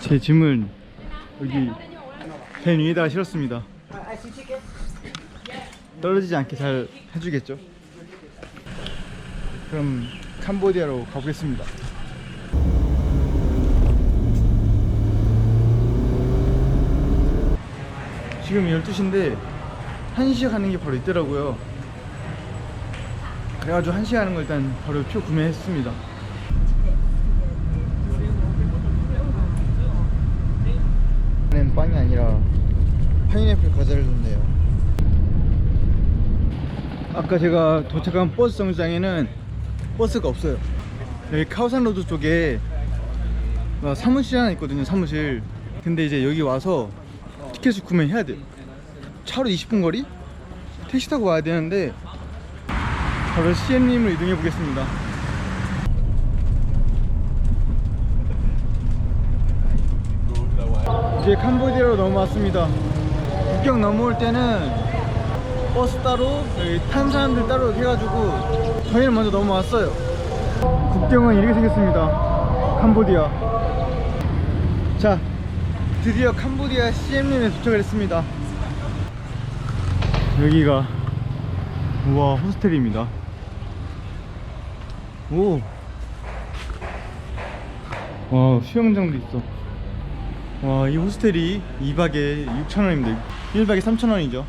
제 짐을 여기 밴 위에다가 실었습니다. 떨어지지 않게 잘 해주겠죠? 그럼 캄보디아로 가보겠습니다. 지금 12시인데 1시에 가는 게 바로 있더라고요. 그래가지고 1시에 가는 거 일단 바로 표 구매했습니다. 는 빵이 아니라 파인애플 과자를 줬네요. 아까 제가 도착한 버스 정류장에는 버스가 없어요. 여기 카오산 로드 쪽에 어, 사무실 하나 있거든요. 사무실. 근데 이제 여기 와서 티켓을 구매해야 돼요. 차로 20분 거리? 택시 타고 와야 되는데 바로 CM님을 이동해 보겠습니다. 이제 캄보디아로 넘어왔습니다. 국경 넘어올 때는 버스 따로 탄 사람들 따로 해가지고 저희는 먼저 넘어왔어요. 국경은 이렇게 생겼습니다. 캄보디아. 자, 드디어 캄보디아 CM님에 도착을 했습니다. 여기가 우와 호스텔입니다. 오. 와 수영장도 있어. 와, 이 호스텔이 2박에 6,000원입니다. 1박에 3,000원이죠.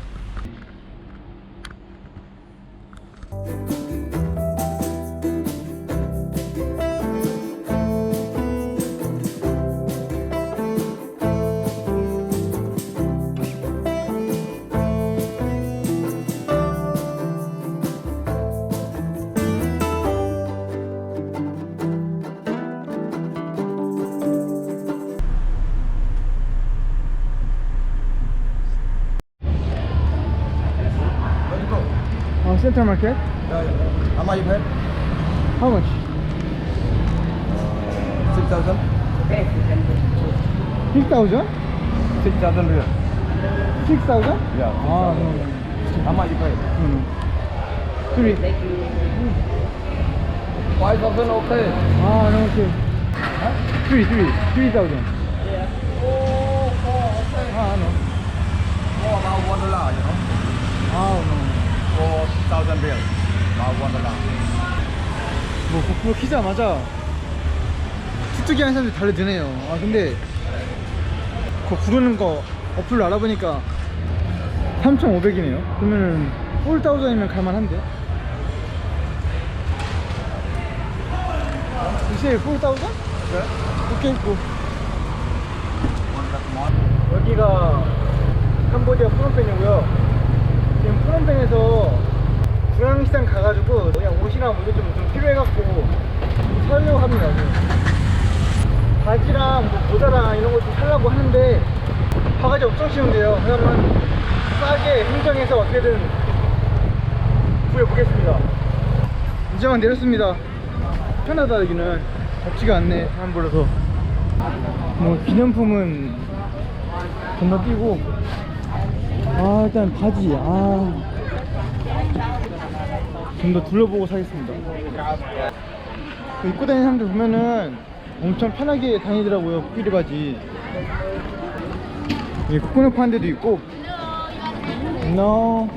아, 센터 마켓? How much you pay? How much? Six thousand. 6,000? Six thousand real. 6,000? Yeah. 아, no. How much you pay? no, no. Three. Five thousand okay. 아, no, okay. Three, three. 3,000. 아, no. More about one dollar, you know. 아, no. Four thousand real. About one dollar. 뭐 고프로 키자마자 툭툭이 하는 사람들이 달려드네요 아 근데 그거 부르는 거 어플로 알아보니까 3,500이네요 그러면은 4,000이면 갈만한데 이제 4,000? 오케이 고 여기가 캄보디아 프놈펜이고요 지금 프놈펜에서 중앙시장 가가지고 그냥 옷이나 물도 좀, 좀 필요해갖고 사려고 합니다. 지금. 바지랑 뭐 모자랑 이런 거좀 살라고 하는데 바가지 엄청 쉬운데요. 그러면 싸게 흥정해서 어떻게든 구해보겠습니다. 이제만 내렸습니다. 편하다 여기는. 덥지가 않네 사람 불러서 뭐 기념품은 건너뛰고. 아 일단 바지 아 좀 더 둘러보고 사겠습니다. 그 입고 다니는 사람들 보면은 엄청 편하게 다니더라고요. 코끼리 바지. 여기 코코넛 파는 데도 있고. No.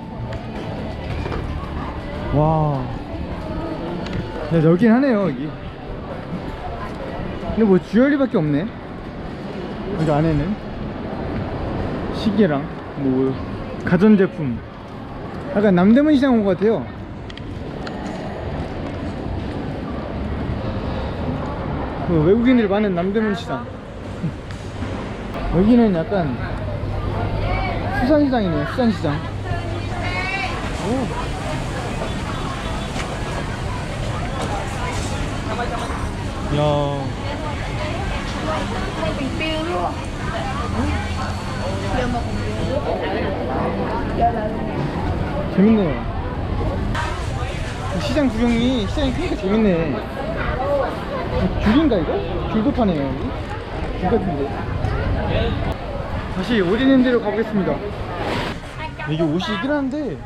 와. 야, 여긴 하네요, 여기. 근데 뭐 주얼리밖에 없네. 여기 안에는. 시계랑, 뭐, 가전제품. 약간 남대문 시장 온 것 같아요. 그 외국인들이 많은 남대문 시장. 여기는 약간 수산시장이네요, 수산시장. 오. 야. 재밌네요. 시장 구경이 시장이 크니까 재밌네. 귤인가 이거? 귤도 파네요 여기. 귤 같은데. 다시 데로 가보겠습니다. 이게 옷이 있긴 한데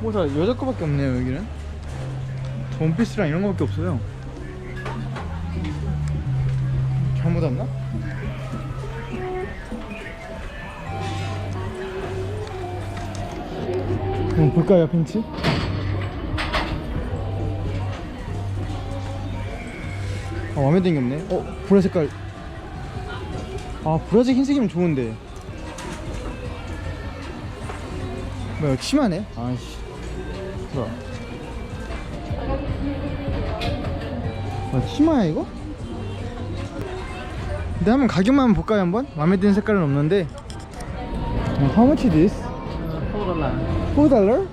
뭐다 여자 거밖에 없네요 여기는. 원피스랑 이런 거밖에 없어요. 잘못 왔나? 한번 볼까요 벤츠? 아 마음에 드는 게 없네 어 보라 색깔 아 보라색 흰색이면 좋은데 뭐야 치마네? 아씨 뭐야 아 치마야 이거? 근데 한번 가격만 볼까요 한번? 마음에 드는 색깔은 없는데 어, How much is this? Four dollar. 4 dollar?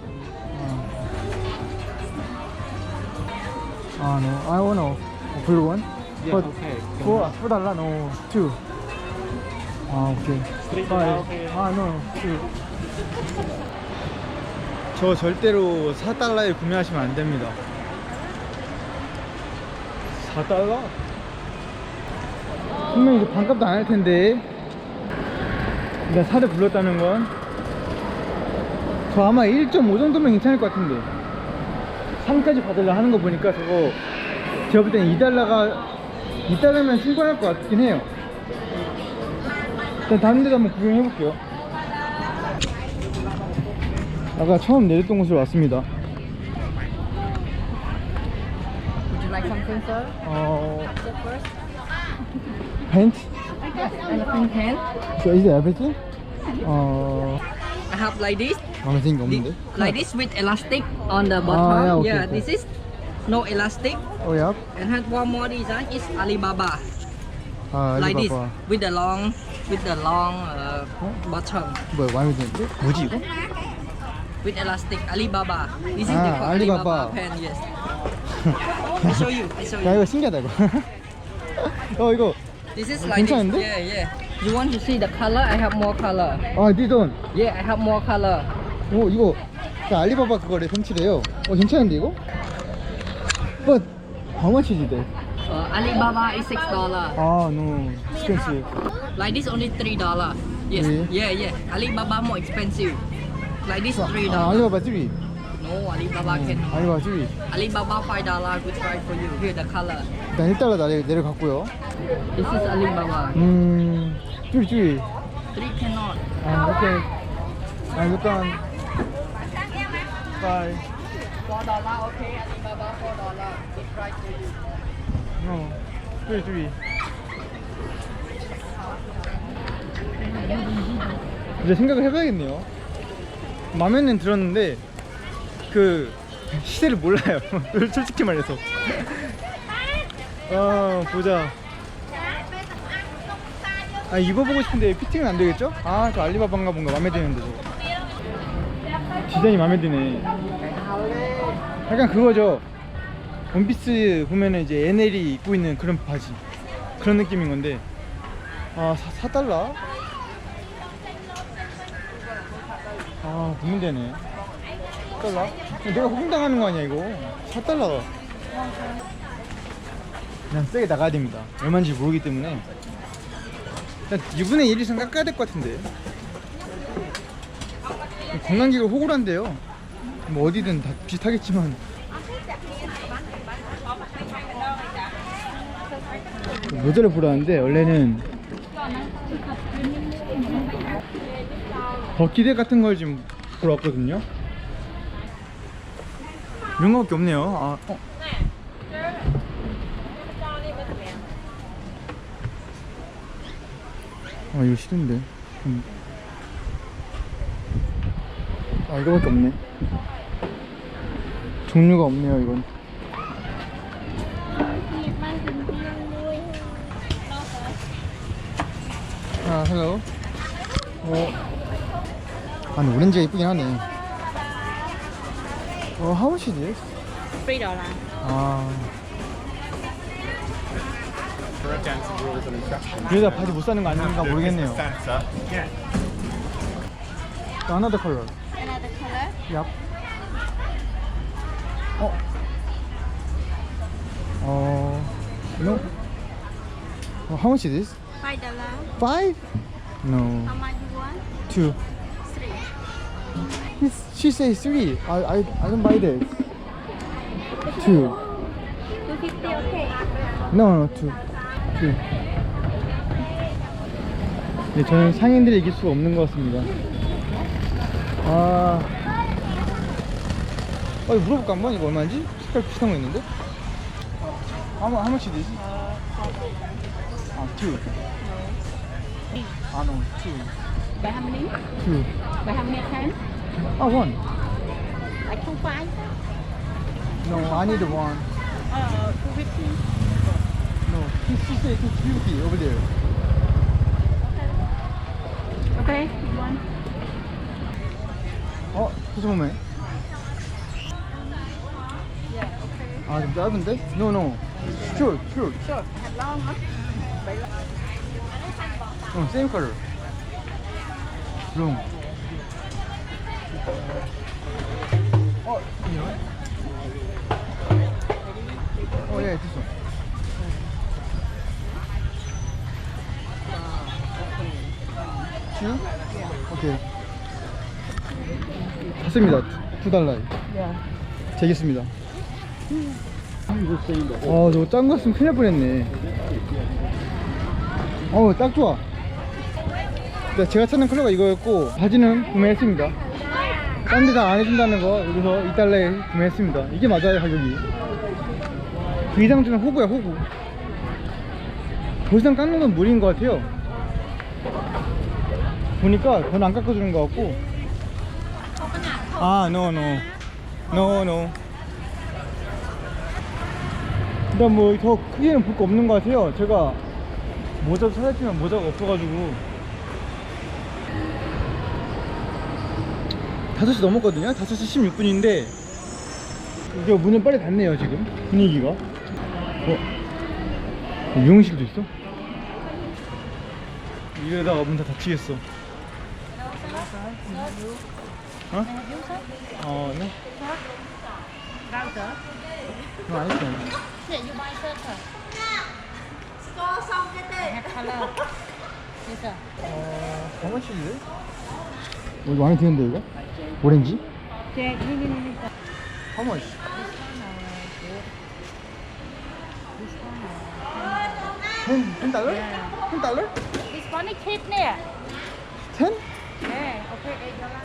아, no. I want a blue one. Yeah, But okay. four, four dollar, no. Two. 아, 오케이. Three Five. okay. 아, no. Two. 저 절대로 4달러에 구매하시면 안 됩니다. 4달러? 분명히 이제 반값도 안 할 텐데. 일단 4대 불렀다는 건 저 아마 1.5 정도면 괜찮을 것 같은데 3까지 받으려 하는 거 보니까 저거 제가 볼 때는 2달러가 2달러면 충분할 것 같긴 해요 일단 다른 데도 한번 구경해 볼게요 아까 처음 내렸던 곳으로 왔습니다 Would you like something, sir? 어... The first 벤트? elephant hand. So is it everything? 어... I have like this, Thi- 없는데? like this with elastic on the bottom. Ah, yeah, okay, yeah, okay. this is no elastic. 어, 야? And have one more design is Alibaba. 아, like this 알리바바 with the long, with the long uh, bottom 뭐야 마음에 드는데? 뭐지 이거? with elastic. Alibaba. This is Ah, the Alibaba. Alibaba pen. Yes. I show you. I show 야 you. 이거 신기하다 이거 어 이거 This is like this. 괜찮은데? Yeah, yeah. You want to see the color? I have more color. 아 디돈 Yeah, I have more color. 오 이거 그 알리바바 그거래 벤츠래요 어 괜찮은데 이거? But how much is it? Uh, Alibaba is six dollar. 아 no expensive Like this only three dollar. Yes. Really? Yeah, yeah. Alibaba more expensive. Like this three 아 dollar. 알리바바 3 No, Alibaba can. 알리바바 3 Alibaba five dollar. Good price for you. Here the color. 일단 1달러 내려, 내려갔고요 This is Alibaba. 음 3 3 Three cannot. 아 오케이 아 일단 바이 Four dollar. Okay. Alibaba four dollar. Good price for you. 어3 3 이제 생각을 해봐야겠네요 마음에는 들었는데 그 시세를 몰라요 솔직히 말해서 아 보자 아 입어보고 싶은데 피팅은 안 되겠죠? 아 저 알리바바인가 뭔가 마음에 드는데 저거 디자인이 마음에 드네 약간 그거죠. 원피스 보면은 이제 NL이 입고 있는 그런 바지. 그런 느낌인 건데. 아 4, 4달러? 아 고민되네. 4달러? 내가 호갱당하는 거 아니야 이거? 4달러 그냥 세게 나가야 됩니다. 얼마인지 모르기 때문에. 일단 2분의 1 이상 깎아야 될 것 같은데. 관광객을 호구란데요 뭐 어디든 다 비슷하겠지만. 모자를 보러 왔는데 원래는 버키대 같은 걸 지금 보러 왔거든요. 이런 거밖에 없네요. 아, 어. 아 이거 싫은데. 음. 아 이거밖에 없네 종류가 없네요 이건 아, 헬로. 어. 아, 오렌지가 이쁘긴 하네. 어, how much is this? Three dollar. 아. 이러다 바지 못 사는 거 아닌가 모르겠네요. Sensor. Yeah. Another color. Another color? 어. 어. No. 어, how much is this? Five dollar. Five? No. How much you want? Two. Three. It's, she says three. I, I, I don't buy this. Two. Two fifty, okay. No, no, two. Two. 네, 저는 상인들을 이길 수가 없는 것 같습니다. 아, 어, 이거 물어볼까 한번? 이거 얼마인지? 색깔 비슷한 거 있는데? How, how much is this? 아, two. 아, no, two. Buy how many? Two. Buy how many ten? 아, one. Like two five? No, I need one. Uh, two fifty. No, he, said two fifty over there. Okay, want? 어, 소소매. 아, 좀 짧은데? No, no. Short, short. Have long, huh? 어, same color. Long. 어, 이거? 어, 예, 됐어. 주? 오케이. 샀습니다. 두, 두 달러. Yeah. 되겠습니다. 아, 저거 짠 거 같으면 큰일 날 뻔했네. 어우, 딱 좋아. 네, 제가 찾는 컬러가 이거였고, 바지는 구매했습니다. 딴 데 다 안 해준다는 거, 여기서 2달러에 구매했습니다. 이게 맞아요, 가격이. 그 이상 주는 호구야, 호구. 더 이상 깎는 건 무리인 것 같아요. 보니까 돈안 깎아주는 것 같고. 아, no, no. No, no. 일단 뭐 더 크게는 볼 거 없는 것 같아요. 제가 모자도 찾았지만 모자가 없어가지고 5시 넘었거든요. 5시 16분인데 이제 문을 빨리 닫네요 지금 분위기가. 어? 미용실도 있어? 이러다가 문 다 닫히겠어. 어? 어, 네. 안했 it, you buy circle. Score some get it. Have color. Yes, sir. Uh, how much is it? 어, 이거 마음에 드는데 이거? 오렌지? 네, 네, 네, 네. How much? Ten, ten dollar? Yeah. Ten dollar? This one is cheap, yeah. Ten? Yeah, okay, eight dollar.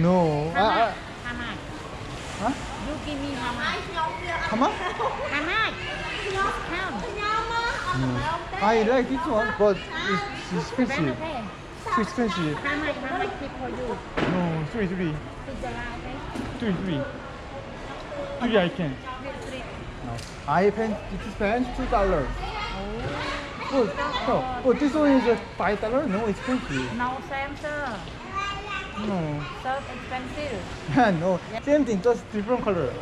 No. How much? I, I, How much? How much? How much? How much? I like this one, but it's expensive. Renovate. Too expensive. No, Three. Three. three, three. Three I can. Three, three. No. I spend it spend two dollars. Oh, oh, oh, this one is a five dollar. No, expensive. No, center. No. So expensive. no, same thing, just different color.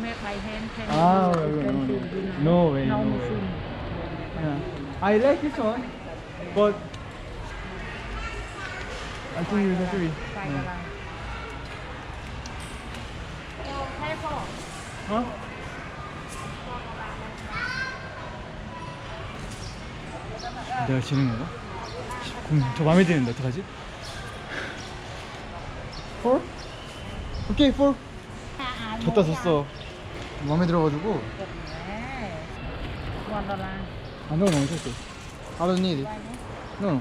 Made by hand. can Ah, be no, no, no, expensive, you know. no way, No no way. machine. Yeah. I like this one, but I think it's a three. Five No. dollar. Careful. 어? 내가 지는 건가? 음, 저 마음에 드는데 어떡하지? 4? 오케이 4 졌다 졌어. 마음에 들어가지고. 졌어. I don't need it No no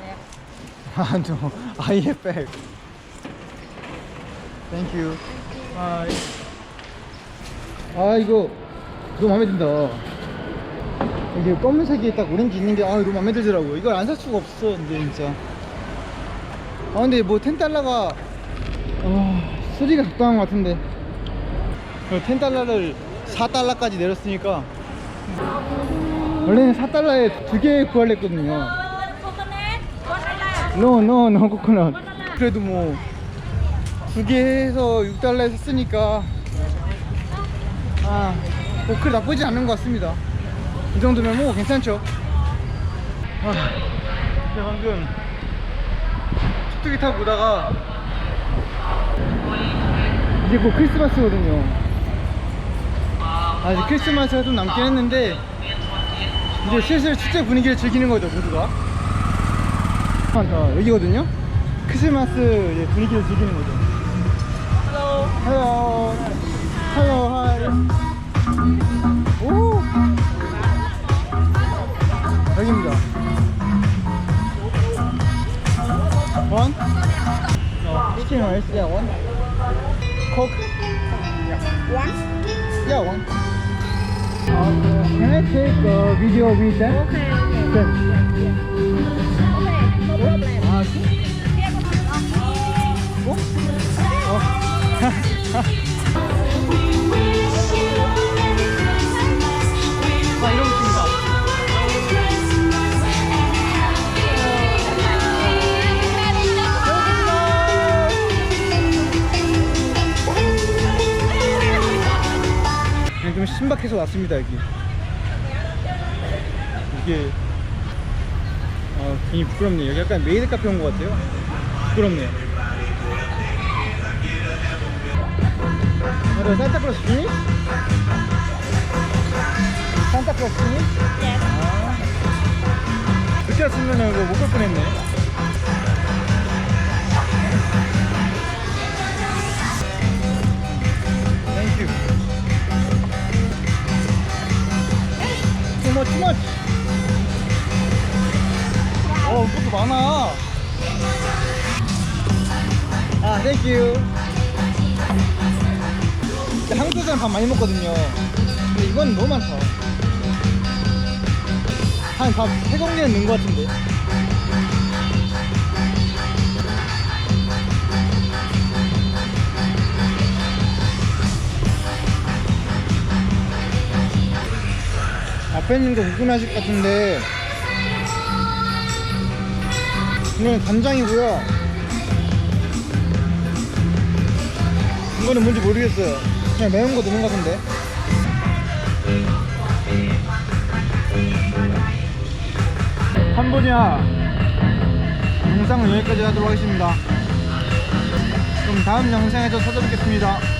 네. 아 no I have back Thank you. Bye. 아 이거 너무 마음에 든다. 이게 검은색이 딱 오렌지 있는 게 아, 너무 마음에 들더라고 이걸 안 살 수가 없어 근데 진짜 아 근데 뭐 10달러가 아 소리가 적당한 것 같은데 10달러를 4달러까지 내렸으니까 원래는 4달러에 두 개 구하려 했거든요 노, 노, 노, 코코넛. 그래도 뭐, 두 개 해서 6달러에 샀으니까, 아, 뭐, 그리 나쁘지 않은 것 같습니다. 이 정도면 뭐, 괜찮죠? 아, 방금, 툭툭이 타고 오다가, 이제 곧 크리스마스거든요. 아직 크리스마스가 좀 남긴 했는데, 이제 슬슬 축제 분위기를 즐기는 거죠, 모두가. 아, 자, 여기거든요. 크리스마스 분위기를 즐기는 거죠. Hello. Hello. 오. 여기입니다. One? No. Chicken rice, yeah, one. Coke? Yeah. One? Yeah, one. Uh, can I take a video with them? Okay, okay. Good. Okay, no problem. Oh. 좀 신박해서 왔습니다 여기. 이게 아 괜히 부끄럽네요. 여기 약간 메이드 카페 온 것 같아요. 부끄럽네요. 아, 산타클로스 주니? 산타클로스 주니? 아. 그렇게 왔으면 이거 못볼 뻔했네 too much, too much. 어, 그것도 많아. 아, 땡큐. 한국 사람 밥 많이 먹거든요. 근데 이건 너무 많다. 한밥 3공기는 넣은 것 같은데. 거 궁금하실 것 같은데. 이거는 간장이고요. 이거는 뭔지 모르겠어요. 그냥 매운 거 넣는 것 같은데. 캄보디아 영상은 여기까지 하도록 하겠습니다. 그럼 다음 영상에서 찾아뵙겠습니다